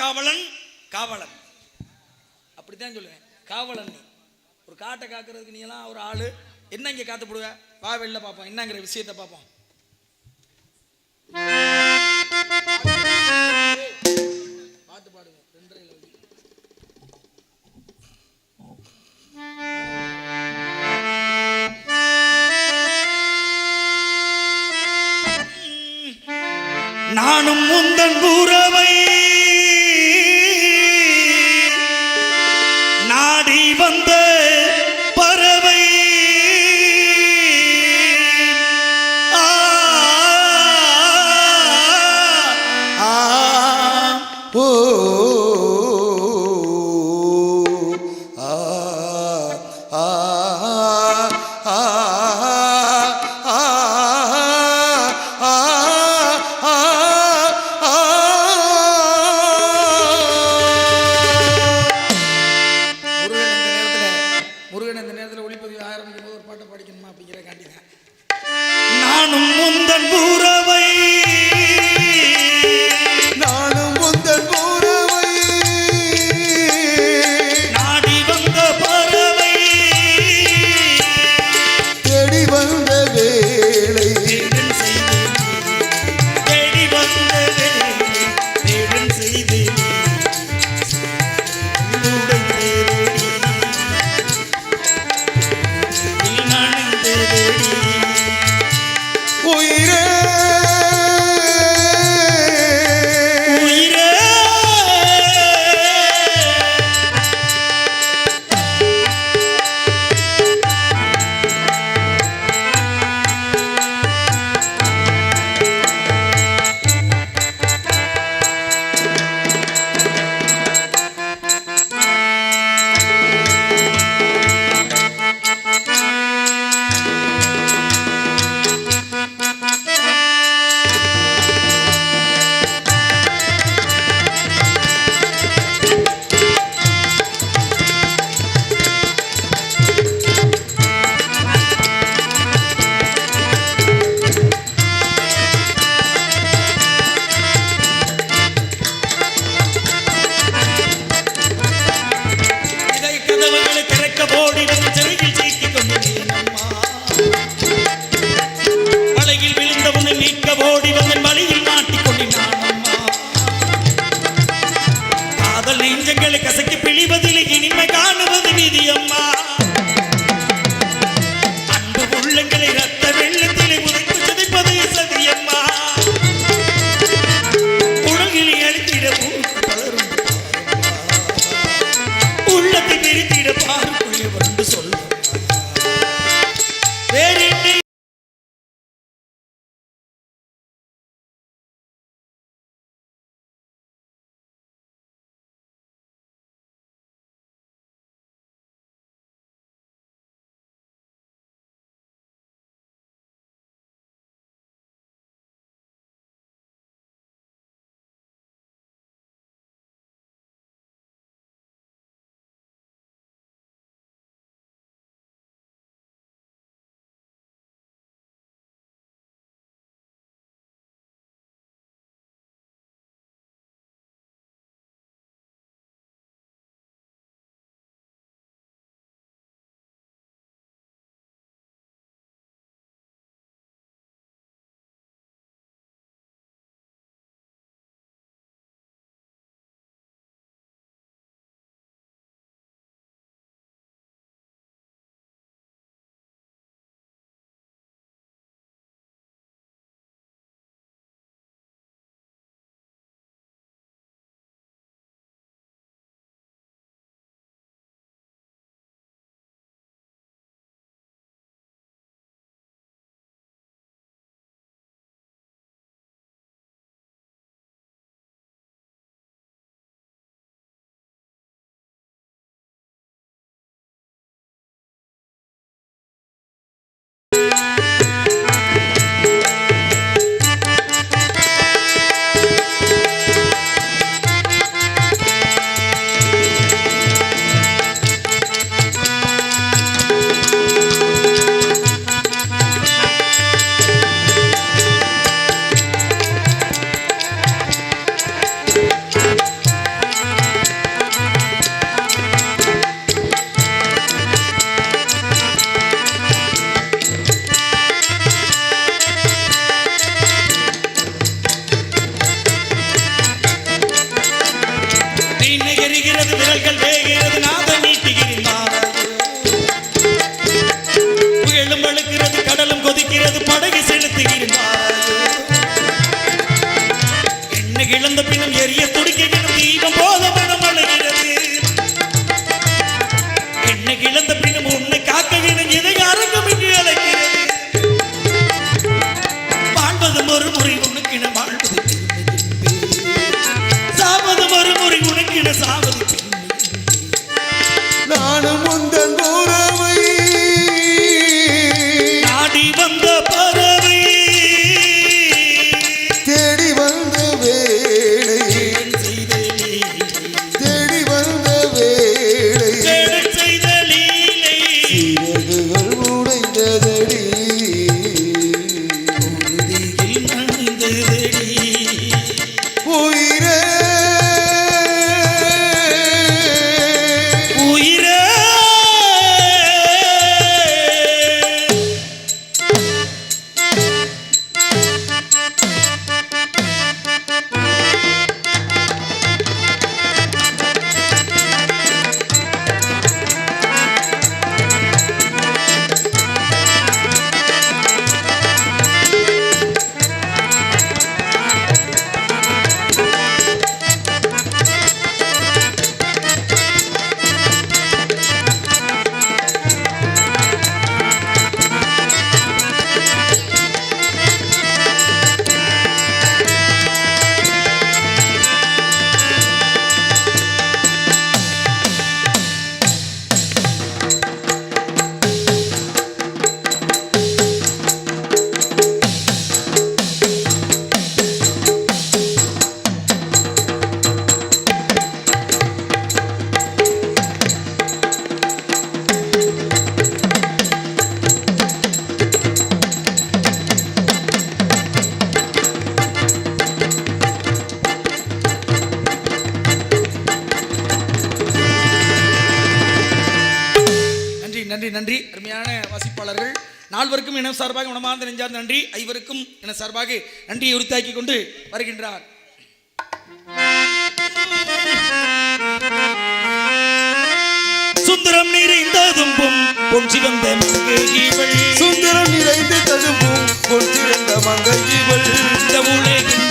காவலன் காவலன். அப்படித்தான் சொல்லுவேன். காவலன் ஒரு காட்டை காக்கிறதுக்கு நீ எல்லாம் ஒரு ஆள். என்ன இங்கே காத்துப்படுவ வா வெளில பார்ப்போம் என்னங்கிற விஷயத்தை பார்ப்போம் பாட்டு பாடுங்க. ரெண்டரை நானும் முந்தன் கூறவை ও Bandapa. நால்வருக்கும் இனம் சார்பாக உணமார்ந்த நெஞ்சார்ந்த நன்றி. ஐவருக்கும் என சார்பாக நன்றியை உறுத்தாக்கி கொண்டு வருகின்றார். சுந்தரம் நிறைந்ததும்பும் பொஞ்சி வந்த மங்கைகள் சுந்தரம் நிறைந்த ததும்பும் பொஞ்சி வந்த மங்கைகள் இந்த உலகின்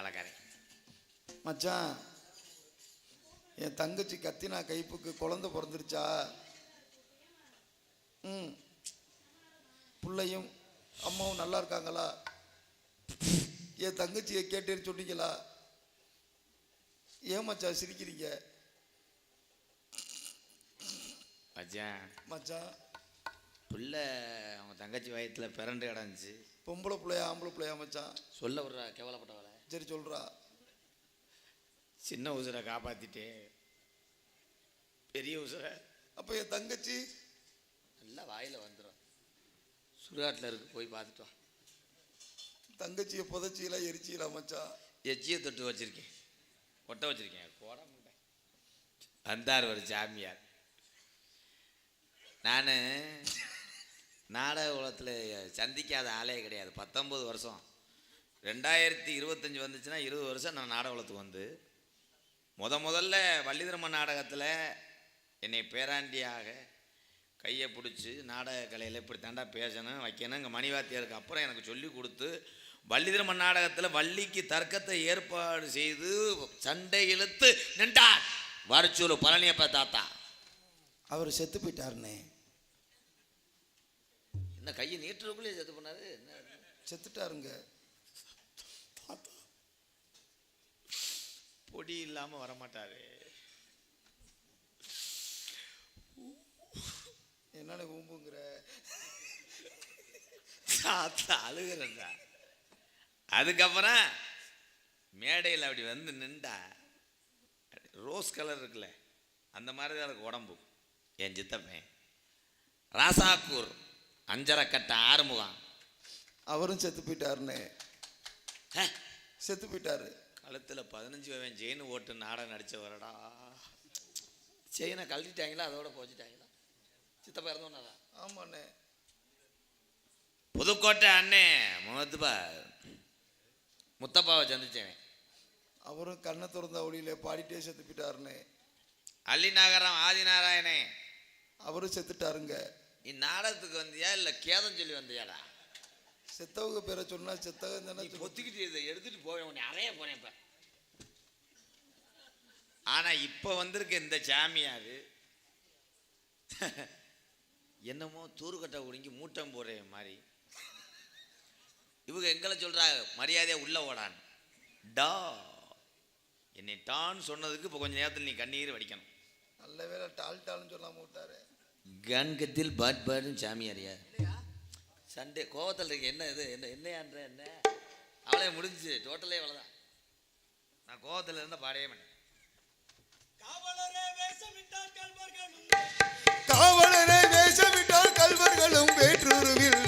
வேலைக்காரன் மச்சான் என் தங்கச்சி கத்தினா கைப்புக்கு குழந்த பிறந்துருச்சா? ம் பிள்ளையும் அம்மாவும் நல்லா இருக்காங்களா? என் தங்கச்சியை கேட்டு சொன்னீங்களா? ஏன் மச்சான் சிரிக்கிறீங்க? மச்சான். மச்சான். பிள்ளை அவங்க தங்கச்சி வயத்தில் பிறண்டு கிடந்துச்சு. பொம்பளை பிள்ளையா ஆம்பளை பிள்ளையா மச்சான்? சொல்ல ஒரு கேவலப்பட்ட வேலை. சரி சொல்றா. சின்ன உசுரை காப்பாத்திட்டே. பெரிய உசுரை. அப்ப என் தங்கச்சி? நல்லா வாயில் வந்துடும் சுடுகாட்டில் இருக்கு போய் பார்த்துட்டு வா. தங்கச்சியை புதைச்சியில எரிச்சியில மச்சான்? எச்சியை தொட்டு வச்சிருக்கேன். கொட்டை வச்சிருக்கேன். போட முடியல வந்தார் ஒரு சாமியார். நான் நாடக உலகத்தில் சந்திக்காத ஆளே கிடையாது. பத்தொம்பது வருஷம். ரெண்டாயிரத்தி இருபத்தஞ்சி வந்துச்சுன்னா இருபது வருஷம் நான் நாடக உலகத்துக்கு வந்து. முத முதல்ல வள்ளிதர்ம நாடகத்தில் என்னை பேராண்டியாக கையை பிடிச்சி நாடக கலையில் இப்படி தாண்டா பேசணும் வைக்கணும் இங்கே மணிவாத்தியாருக்கு அப்புறம் எனக்கு சொல்லி கொடுத்து வள்ளிதர்ம நாடகத்தில் வள்ளிக்கு தர்க்கத்தை ஏற்பாடு செய்து சண்டை இழுத்து நின்றார். வரச்சூர் பழனியப்ப தாத்தா. அவர் செத்து போயிட்டாருண்ணே. என்ன கையை நீட்டுறதுக்குள்ளே செத்து பண்ணாரு என்ன? செத்துட்டாருங்க. பொடி இல்லாமல் வரமாட்டாரு. என்னன்னு ஊம்புங்கிற? தாத்தா அழுகிறா அதுக்கப்புறம் மேடையில் அப்படி வந்து நின்றா ரோஸ் கலர் இருக்குல்ல அந்த மாதிரி தான் எனக்கு உடம்பு. என் சித்தப்பன் ராசாக்கூர் அஞ்சரை கட்ட ஆறுமுகம். அவரும் செத்து போயிட்டாருண்ணே ஹே, செத்து போயிட்டாரு. கழுத்தில் பதினஞ்சு வயன் செயின் ஓட்டு நாடகம் நடிச்சவரடா. செயினை கழட்டிட்டாங்களா? அதோட போச்சுட்டாங்களா? சித்தப்பா இருந்தோன்னா ஆமாண்ணே. புதுக்கோட்டை அண்ணே முகத்துப்பா முத்தப்பாவை சந்திச்சேன் அவரும் கண்ணை திறந்த ஒளியில பாடிட்டே செத்து போயிட்டாருண்ணே அள்ளிநகரம் ஆதிநாராயணே அவரும் செத்துட்டாருங்க. நீ நாடகத்துக்கு வந்தியா இல்லை கேதம் சொல்லி வந்தியாடா? செத்தவங்க பேரை சொன்னா செத்தவங்க தானே. பொத்திக்கிட்டு இதை எடுத்துட்டு போவேன் உன்னை அறைய போனேன் இப்ப. ஆனா இப்ப வந்திருக்க இந்த சாமியாரு என்னமோ தூருக்கட்டை ஒடுங்கி மூட்டம் போடுற மாதிரி. இவங்க எங்களை சொல்றாங்க மரியாதையா உள்ள ஓடான் டா என்னை டான் சொன்னதுக்கு இப்போ கொஞ்ச நேரத்தில் நீ கண்ணீர் வடிக்கணும். நல்ல வேலை டால் டால்னு சொல்லாம விட்டாரு. கண்கத்தில் பாட் பாட்னு சாமியாரியா சண்டே கோவத்தில் இருக்கு என்ன இது? என்ன என்னையான்ற என்ன? அவளே முடிஞ்சு டோட்டலே அவ்வளோதான் நான் கோவத்தில் இருந்தால் பாடவே மாட்டேன். காவலரே வேஷமிட்டார் கல்வர்களும். காவலரை வேஷமிட்டால் கல்வர்களும் வேற்றுருவில்.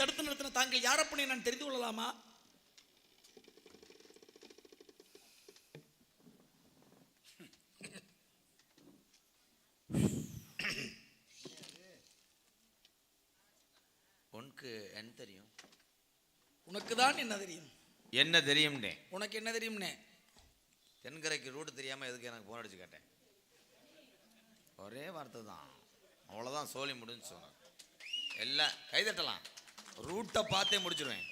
தடுத்து நிறுத்தின தாங்கள் யாரப்பனை நான் தெரிந்து கொள்ளலாமா? உனக்கு என்ன தெரியும்? உனக்கு தான் என்ன தெரியும்? என்ன தெரியும்னே? உனக்கு என்ன தெரியும்னே? தென்கரைக்கு ரூட் தெரியாமல் எதுக்கு எனக்கு ஃபோன் அடிச்சு கேட்டேன்? ஒரே வார்த்தை தான். அவ்வளோதான் சோலி முடிஞ்சு சொன்னேன் எல்லாம் கைதட்டலாம் ரூட்டை பார்த்தே முடிச்சிருவேன்.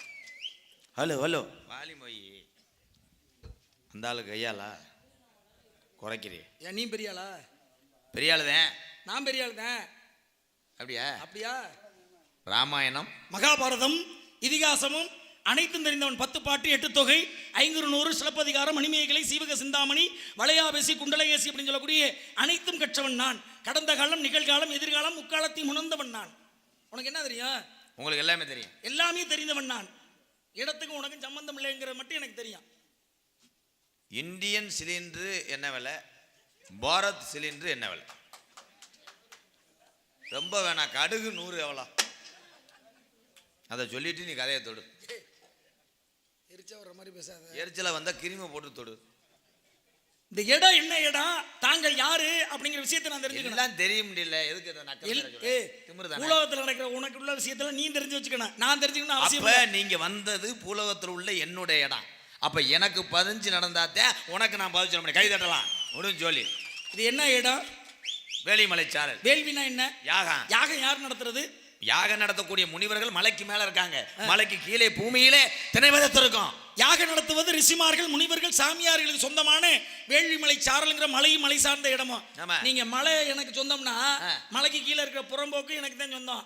Hello hello. வாலி மொய் அந்த ஆளு கையாளா? குறைக்கிறீ. ஏன் நீ பெரிய ஆளா? பெரிய ஆளு தான் நான் பெரிய ஆள் தான் அப்படியா? அப்படியா? ராமாயணம். மகாபாரதம் இதிகாசமும் அனைத்தும் தெரிந்தவன் பத்து பாட்டு எட்டு தொகை ஐங்குறு நூறு சிலப்பதிகாரம் மணிமேகலை சீவக சிந்தாமணி வளையாபேசி குண்டலகேசி அப்படின்னு சொல்லக்கூடிய அனைத்தும் கற்றவன் நான். கடந்த காலம் நிகழ்காலம் எதிர்காலம் முக்காலத்தையும் உணர்ந்தவன் நான். உனக்கு என்ன தெரியும்? உங்களுக்கு எல்லாமே தெரியும். எல்லாமே தெரிந்தவன் நான். இடத்துக்கும் உனக்கும் சம்பந்தம் இல்லைங்கிறது மட்டும் எனக்கு தெரியும். இந்தியன் சிலிண்டரு என்ன விலை? பாரத் சிலிண்டரு என்ன விலை? ரொம்ப வேணாம் கடுகு நூறு எவ்வளோ? அதை சொல்லிட்டு நீ கதையை தொடு. எரிச்சா வர மாதிரி பேசாத. எரிச்சல வந்தா கிருமி போட்டு தொடு. இந்த இடம் என்ன இடம்? தாங்கள் யாரு? அப்படிங்கிற விஷயத்தை நான் தெரிஞ்சுக்கணும். தெரிய முடியல. எதுக்கு? உலகத்துல நடக்கிற உனக்கு உள்ள விஷயத்துல நீ தெரிஞ்சு வச்சுக்கணும். நான் தெரிஞ்சுக்கணும் அவசியம். நீங்க வந்தது பூலகத்தில் உள்ள என்னுடைய இடம். அப்ப எனக்கு பதிஞ்சு நடந்தாத்தே உனக்கு நான் பதில் சொல்ல முடியும். கை தட்டலாம். முடிஞ்சு சொல்லி இது என்ன இடம்? வேலிமலை சாரல். வேள்வினா என்ன? யாகம். யாகம் யார் நடத்துறது? யாகம் நடத்தக்கூடிய முனிவர்கள் மலைக்கு மேல இருக்காங்க. மலைக்கு கீழே பூமியிலே திணைவதத்திருக்கும். யாகம் நடத்துவது ரிஷிமார்கள் முனிவர்கள் சாமியார்களுக்கு சொந்தமான வேள்விமலை சாரல்ங்கிற மலையும் மலை சார்ந்த இடமா? ஆமா. நீங்க மலை எனக்கு சொந்தம்னா. மலைக்கு கீழே இருக்கிற புறம்போக்கு எனக்கு தான் சொந்தம்.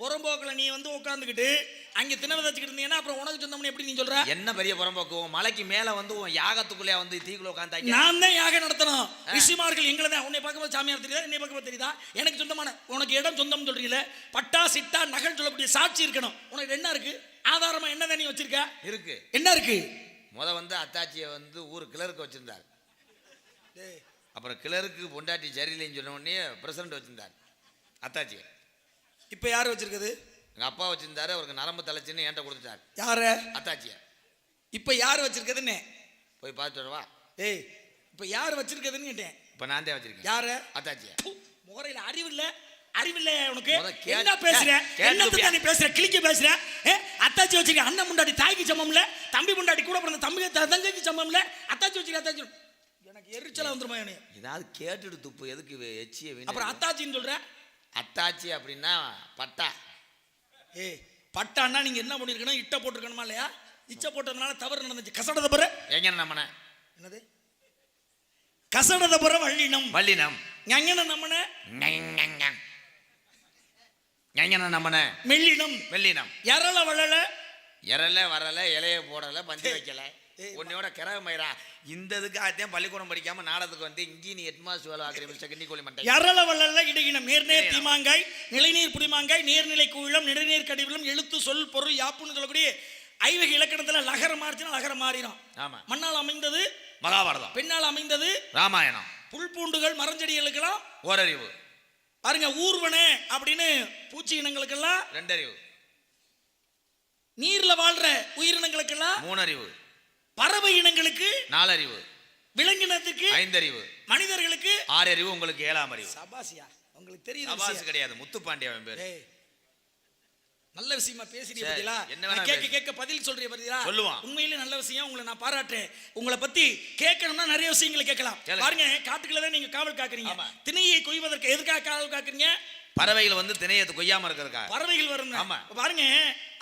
புறம்போக்குல நீ வந்து உட்காந்துக்கிட்டு அங்க திணை விதைச்சுக்கிட்டு இருந்தீங்கன்னா அப்புறம் உனக்கு சொந்தம்னு எப்படி நீ சொல்ற? என்ன பெரிய புறம்போக்கு? உன் மலைக்கு மேல வந்து உன் யாகத்துக்குள்ளே வந்து தீக்குள்ள உட்காந்தாங்க நான் தான் யாகம் நடத்தணும். ரிஷிமார்கள் எங்களை தான். உன்னை பார்க்கும்போது சாமியார் தெரியுதா? என்னை பார்க்கும்போது தெரியுதா? எனக்கு சொந்தமான உனக்கு இடம் சொந்தம் சொல்றீங்களே பட்டா சிட்டா நகல் சொல்லக்கூடிய சாட்சி இருக்கணும். உனக்கு என்ன இருக்கு? ஆதாரமா என்ன நீ வச்சிருக்க? இருக்கு. என்ன இருக்கு? முத வந்து அத்தாச்சியை வந்து ஊர் கிளருக்கு வச்சிருந்தார். அப்புறம் கிளருக்கு பொண்டாட்டி சரியில்லைன்னு சொன்ன உடனே பிரசிடண்ட் வச்சிருந்தார். அத்தாச்சியை. இப்ப யார் வச்சிருக்குது? எங்க அப்பா வச்சிருந்தாரு அவருக்கு நரம்பு தலைச்சுன்னு என்கிட்ட கொடுத்துட்டார். யார? அத்தாச்சியை. இப்ப யார் வச்சிருக்குதுன்னு? போய் பார்த்துட்டு வரவா ஏய் இப்ப யார் வச்சிருக்குதுன்னு கேட்டேன். இப்போ நான் தான் வச்சிருக்கேன். யார? அத்தாச்சியை. முகரையில அறிவு இல்ல. அறிவு இல்ல உனக்கு என்ன பேசுற? பியா. நீ பேசுற? கிளிக்க பேசுற? ஏ, அத்தாச்சி வச்சிருக்க அண்ணன் முண்டாடி தாய்க்கு சமம் இல்ல தம்பி முண்டாடி கூட பிறந்த தம்பி தங்கச்சி சமம் இல்ல அத்தாச்சி வச்சிருக்க அத்தாச்சி. எனக்கு எரிச்சலா வந்துருமா எனக்கு ஏதாவது கேட்டுட்டு துப்பு. எதுக்கு எச்சிய அப்புறம் அத்தாச்சின்னு சொல்ற? அத்தாச்சி அப்படின்னா பட்டா. ஏய் பட்டான்னா நீங்க என்ன பண்ணிருக்கணும்? இட்ட போட்டிருக்கணுமா இல்லையா? இச்ச போட்டதுனால தவறு நடந்துச்சு. கசடத பிற. எங்க நம்மன? என்னது? கசடத பிற வள்ளினம். வள்ளினம். ஞங்கன நம்மன எங்கன நம்மன மெல்லினம். வெள்ளினம் எரள வளல. இறல வரல இலைய போடல பந்தி வைக்கல. உன்னையோட கிரக மயிரா. இந்த இதுக்காகத்தான் பள்ளிக்கூடம் படிக்காம நாடகத்துக்கு வந்து இங்கே நீ ஹெட்மாஸ் வேலை ஆக்கிற மிஸ்டர் மண்டை. வளல இடையினம் நேர்நேர் இடையினம். தீமாங்காய் நிலைநீர் புடிமாங்காய் நீர்நிலை குவிலம் நெடுநீர் கடிவிலம் எழுத்து சொல் பொருள் யாப்புன்னு சொல்லக்கூடிய ஐவகை இலக்கணத்துல லகரம் மாறிச்சுன்னா லகரம் மாறிடும் ஆமா. மண்ணால் அமைந்தது மகாபாரதம். பெண்ணால் அமைந்தது ராமாயணம். புல் பூண்டுகள் மரஞ்செடிகளுக்கெல்லாம் ஓரறிவு. பாருங்க ஊர்வனே அப்படின்னு பூச்சி இனங்களுக்கெல்லாம் ரெண்டறிவு. நீர்ல வாழ்ற உயிரினங்களுக்கெல்லாம் மூணறிவு. பறவை இனங்களுக்கு நாலறிவு. விலங்கினத்துக்கு ஐந்தறிவு. மனிதர்களுக்கு ஆறறிவு உங்களுக்கு ஏழாம் அறிவு. சபாசியா? உங்களுக்கு தெரியுது சபாசு. கிடையாது முத்துப்பாண்டி அவன் பேர். நல்ல விஷயமா பேசுறீங்க பாத்தீங்களா என்ன கேட்க. கேட்க பதில் சொல்றீங்க பாத்தீங்களா சொல்லுவான். உண்மையிலே நல்ல விஷயம் உங்களை நான் பாராட்டுறேன் உங்களை பத்தி கேட்கணும்னா நிறைய விஷயங்களை கேட்கலாம். பாருங்க காட்டுக்குள்ள தான் நீங்க காவல் காக்குறீங்க. திணையை கொய்வதற்கு எதுக்காக காவல் காக்குறீங்க பறவைகள் வந்து திணையத்தை கொய்யாம இருக்கிறதுக்கா பறவைகள் வரும் ஆமா. பாருங்க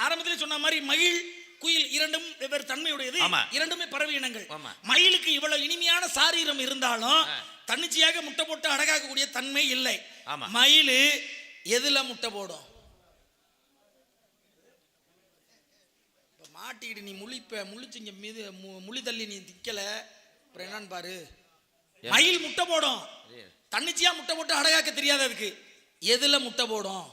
ஆரம்பத்தில் சொன்ன மாதிரி மயில் குயில் இரண்டும் வெவ்வேறு தன்மையுடையது. இரண்டுமே பறவை இனங்கள். மயிலுக்கு இவ்வளவு இனிமையான சாரீரம் இருந்தாலும். தன்னிச்சையாக முட்டை போட்டு அடகாக்கக்கூடிய தன்மை இல்லை. மயில் எதுல முட்டை போடும் மாட்டிக்கிட்டு நீ முழிப்ப முழிச்சிங்க மீது மு- முழி தள்ளி நீ திக்கல அப்புறம் என்னன்னு பாரு? மயில் முட்டை போடும். தன்னிச்சையா முட்டை போட்டு அடகாக்க தெரியாது அதுக்கு. எதுல முட்டை போடும்?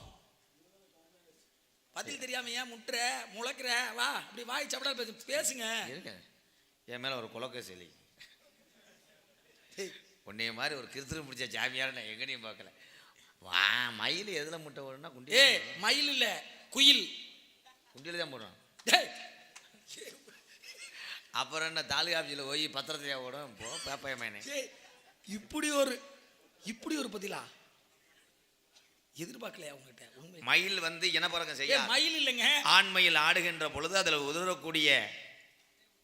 பதில் தெரியாம ஏன் முட்டுற? முளைக்கிற? வா அப்படி வாய் சப்படா பேசு பேசுங்க. என் மேல ஒரு குலக்க செலி உன்னைய மாதிரி ஒரு கிருத்திரு பிடிச்ச ஜாமியார் நான் எங்கனையும் பார்க்கல. வா மயில் எதுல முட்டை போடுன்னா குண்டி மயில் இல்ல குயில். குண்டியில தான் போடுறோம் டேய், அப்புறம் என்ன தாலுகா ஆஃபீஸில் போய் பத்திரத்தையா ஓடும் போ பேப்பைய மேனே ஏய், இப்படி ஒரு இப்படி ஒரு பதிலா? எதிர்பார்க்கலையா உங்ககிட்ட? மயில் வந்து இனப்பறக்கம் செய்ய? மயில் இல்லைங்க. ஆண் மயில் ஆடுகின்ற பொழுது அதுல உதறக்கூடிய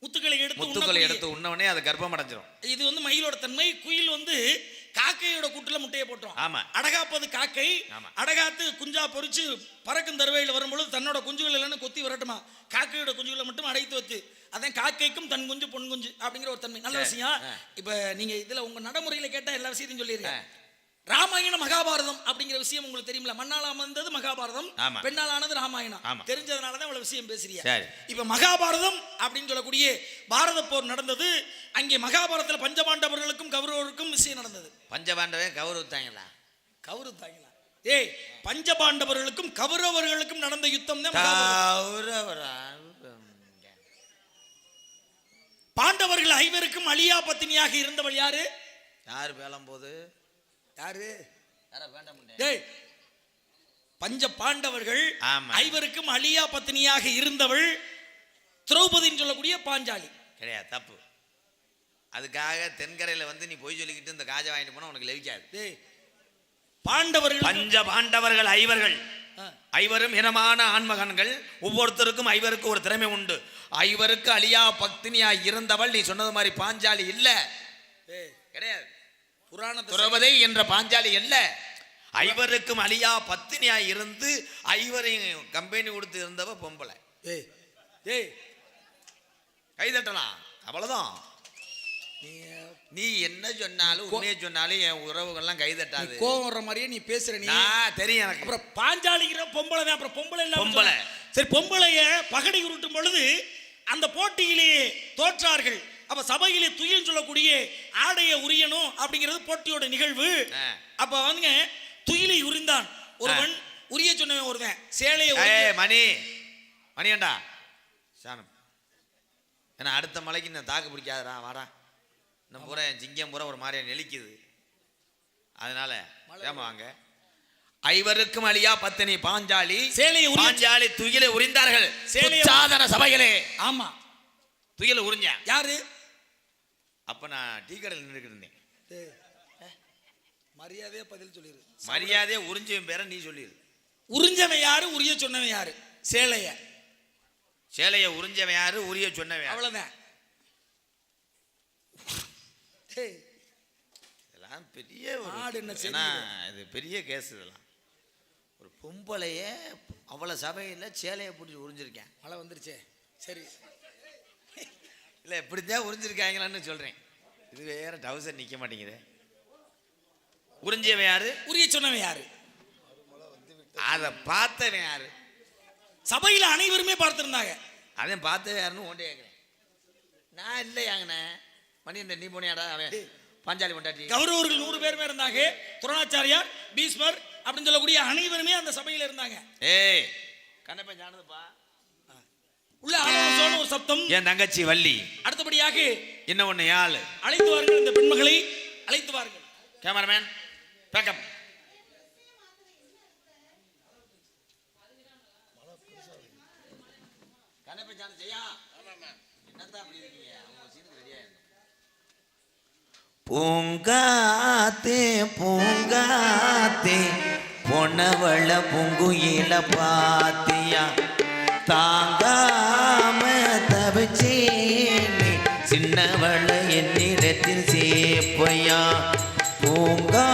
முத்துக்களை எடுத்து முத்துக்களை எடுத்து உண்ணவனே அது கர்ப்பம் அடைஞ்சிரும் இது வந்து மயிலோட தன்மை. குயில் வந்து காக்கையோட கூட்டுல முட்டையை போட்டுரும் ஆமா. அடகாப்பது காக்கை. அடகாத்து குஞ்சா பொறிச்சு பறக்கும் தருவையில் வரும்பொழுது தன்னோட குஞ்சுகள் இல்லைன்னு கொத்தி வரட்டுமா காக்கையோட குஞ்சுகளை மட்டும் அடைத்து வச்சு அதான் காக்கைக்கும் தன் குஞ்சு பொன் குஞ்சு அப்படிங்கிற ஒரு தன்மை நல்ல. விஷயம். இப்ப நீங்க இதுல உங்க நடைமுறையில கேட்டா எல்லா விஷயத்தையும் சொல்லிடுறேன் ஆ. ராமாயண மகாபாரதம் அப்படிங்கிற விஷயம் உங்களுக்கு தெரியுமில்ல மண்ணால் அமர்ந்தது மகாபாரதம். பெண்ணால் ஆனது ராமாயணம். தெரிஞ்சதுனால தான் இவ்வளவு விஷயம் பேசுறீங்க. இப்ப மகாபாரதம் அப்படின்னு சொல்லக்கூடிய பாரத போர் நடந்தது. அங்கே மகாபாரதத்துல பஞ்சபாண்டவர்களுக்கும் கௌரவருக்கும் விஷயம் நடந்தது. பஞ்சபாண்டவே கௌரவித்தாங்களா? கௌரவ தாங்களா ஏய் பஞ்சபாண்டவர்களுக்கும் கௌரவர்களுக்கும் நடந்த யுத்தம் தான் கௌரவரா? பாண்டவர்கள் ஐவருக்கும் அழியா பத்தினியாக இருந்தவள் யாரு? யார் பேலம் போது? யாரு? யாரா வேண்டாம் டேய் பஞ்ச பாண்டவர்கள் ஆமா. ஐவருக்கும் அழியா பத்தினியாக இருந்தவள் திரௌபதின்னு சொல்லக்கூடிய பாஞ்சாலி. கிடையாது தப்பு. அதுக்காக தென்கரையில் வந்து நீ போய் சொல்லிக்கிட்டு இந்த காஜை வாங்கிட்டு போனா உனக்கு லெவிக்காது. டேய், பாண்டவர்கள் பஞ்ச பாண்டவர்கள் ஐவர்கள். ஐவரும் இனமான ஆண்மகன்கள். ஒவ்வொருத்தருக்கும் ஐவருக்கு ஒரு திறமை உண்டு. ஐவருக்கு அழியா பக்தினியா இருந்தவள். நீ சொன்னது மாதிரி பாஞ்சாலி இல்ல. டேய், கிடையாது. துறவதை என்ற பாஞ்சாலி அல்ல. ஐவருக்கும் அழியா பத்தினியா இருந்து ஐவரையும் கம்பெனி கொடுத்து இருந்தவ பொம்பளை. டேய், டேய், கைதட்டலாம் அவ்வளவுதான். நீ நீ என்ன சொன்னாலும் உண்மையை சொன்னாலும் என் உறவுகள்லாம் கைதட்டாது கோவம் வர்ற மாதிரியே நீ பேசுற நீ. தெரியும் எனக்கு. அப்புறம் பாஞ்சாலிங்கிற பொம்பளை தான். அப்புறம் பொம்பளை இல்லாம பொம்பளை. சரி பொம்பளைய பகடை உருட்டும் பொழுது அந்த போட்டியிலே தோற்றார்கள். அப்ப சபையிலே துயில் சொல்லக்கூடிய ஆடைய உரியணும் அப்படிங்கிறது போட்டியோட நிகழ்வு. அப்ப வந்துங்க துயிலை உரிந்தான். ஒருவன் உரிய சொன்னவன் ஒருவன் சேலையை மணி. மணியண்டா சாணம். ஏன்னா அடுத்த மலைக்கு நான் தாக்கு பிடிக்காதடா வாடா. இன்னும் பூரா என் சிங்கம் பூரா ஒரு மாதிரியா நெளிக்குது. அதனால ஏமா வாங்க. ஐவருக்கும் அழியா பத்தினி பாஞ்சாலி. சேலையை பாஞ்சாலி துயிலை உரிந்தார்கள். சேலையை- சாதன சபைகளே ஆமா. துயிலை உறிஞ்சேன் யாரு? அப்ப நான் டீ கடையில் நின்றுக்கிட்டு இருந்தேன். மரியாதையா பதில் சொல்லிரு. மரியாதையை உறிஞ்சவன் பேரை நீ சொல்லிடு உறிஞ்சவன் யாரு உரிய சொன்னவன் யாரு? சேலைய. சேலையை உறிஞ்சவன் யாரு உரிய சொன்னவன் டேய், இதெல்லாம் பெரிய நாடு என்ன? இது பெரிய கேஸ் இதெல்லாம். ஒரு பொம்பளைய அவ்வளோ சபையில் சேலையை பிடிச்சி உறிஞ்சிருக்கேன். மழை வந்துருச்சே. சரி. இல்லை இப்படித்தான் உறிஞ்சிருக்காங்களான்னு சொல்கிறேன் இது வேற டவுசர் நிற்க மாட்டேங்குது. உறிஞ்சியவன் யாரு? உரிய சொன்னவன் யாரு? அதை பார்த்தவன் யாரு? சபையில அனைவருமே பார்த்திருந்தாங்க. அதையும் பார்த்தவன் யாருன்னு ஓண்டே கேட்குறேன் நான் இல்லையாங்கண்ணே. மணி இந்த நீ போனியாடா அவன் பாஞ்சாலி கொண்டாட்டி கௌரவர்கள் நூறு பேருமே இருந்தாங்க. துரோணாச்சாரியார் பீஸ்மர் அப்படின்னு சொல்லக்கூடிய அனைவருமே அந்த சபையில இருந்தாங்க. ஏய் கண்ணப்பன் ஜானதுப்பா உள்ள ஆலோசனை ஒரு சப்தம். என் தங்கச்சி வள்ளி? அடுத்தபடியாக என்ன ஒன்று யாழ்? அழைத்து வாருங்கள் இந்த பெண்மகளை. அழைத்து வாருங்கள். கேமராமேன் பேக்கப் பூங்காத்தே பூங்காத்தே பொன்னவள பூங்குயில பாத்தியா? தாங்காம தவிச்சேனே. சின்னவள என்னிடத்தில் சேப்பையா? பூங்கா